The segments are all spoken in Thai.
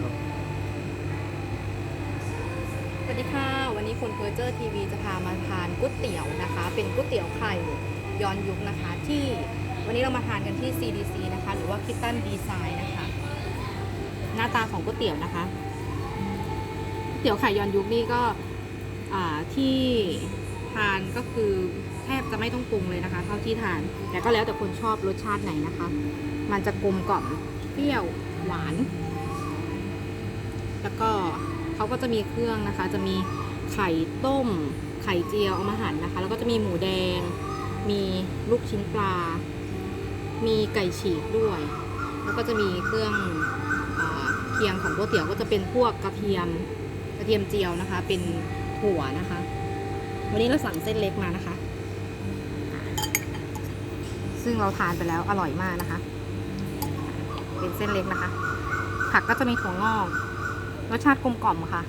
ครับ สวัสดีค่ะ วันนี้คนเพอร์เจอร์ทีวีจะพามาทานก๋วยเตี๋ยวนะคะ เป็นก๋วยเตี๋ยวไข่ย้อนยุคนะคะ ที่วันนี้เรามาทานกันที่ CDC นะคะ หรือว่าคิตตันดีไซน์นะคะ หน้าตาของก๋วยเตี๋ยวนะคะก๋วยเตี๋ยวไข่ย้อนยุคนี่ก็ที่ทานก็คือแทบจะไม่ต้องปรุงเลยนะคะ เท่าที่ทาน แต่ก็แล้วแต่คนชอบรสชาติไหนนะคะ มันจะกลมกล่อมเปรี้ยวหวาน แล้วก็เขาก็จะมีเครื่องนะคะ จะมีไข่ต้ม ไข่เจียวเอามาหั่นนะคะ แล้วก็จะมีหมูแดง มีลูกชิ้นปลา มีไก่ฉีกด้วย แล้วก็จะมีเครื่องอเคียงของก๋วยเตี๋ยวก็จะเป็นพวกกระเทียมกระเทียมเจียวนะคะ เป็นถั่วนะคะ วันนี้เราสั่งเส้นเล็กมานะคะ ซึ่งเราทานไปแล้วอร่อยมากนะคะ เป็นเส้นเล็กนะคะ ผักก็จะมีถั่วงอก รสชาติกลมกล่อมค่ะ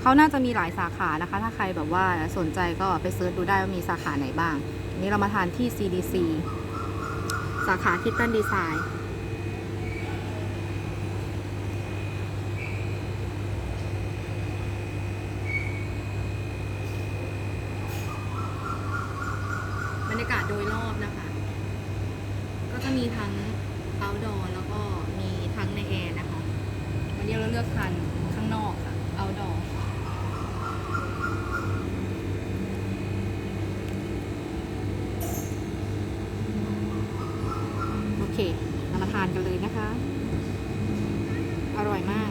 เขาน่าจะมีหลายสาขานะคะ ถ้าใครแบบว่าสนใจก็ไปเซิร์ชดูได้ว่ามีสาขาไหนบ้างอันนี้เรามาทานที่ CDC สาขาคิตตันดีไซน์บรรยากาศโดยรอบนะคะ ก็จะมีทั้ง outdoor แล้วก็มีทั้งในแอร์นะคะ วันนี้ เลือกทานข้างนอกค่ะ outdoor โอเคเรามาทานกันเลยนะคะ อร่อยมาก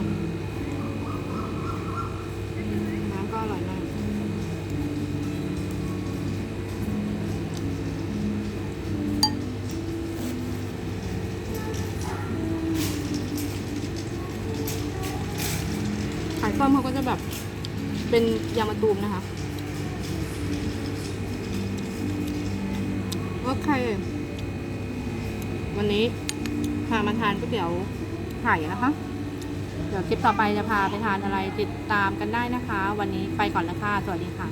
ขามเขาก็จะแบบเป็นยางมะตูมนะคะโอเควันนี้พามาทานก๋วยเตี๋ยวไข่นะคะ เดี๋ยวคลิปต่อไปจะพาไปทานอะไรติดตามกันได้นะคะ วันนี้ไปก่อนแล้วค่ะ สวัสดีค่ะ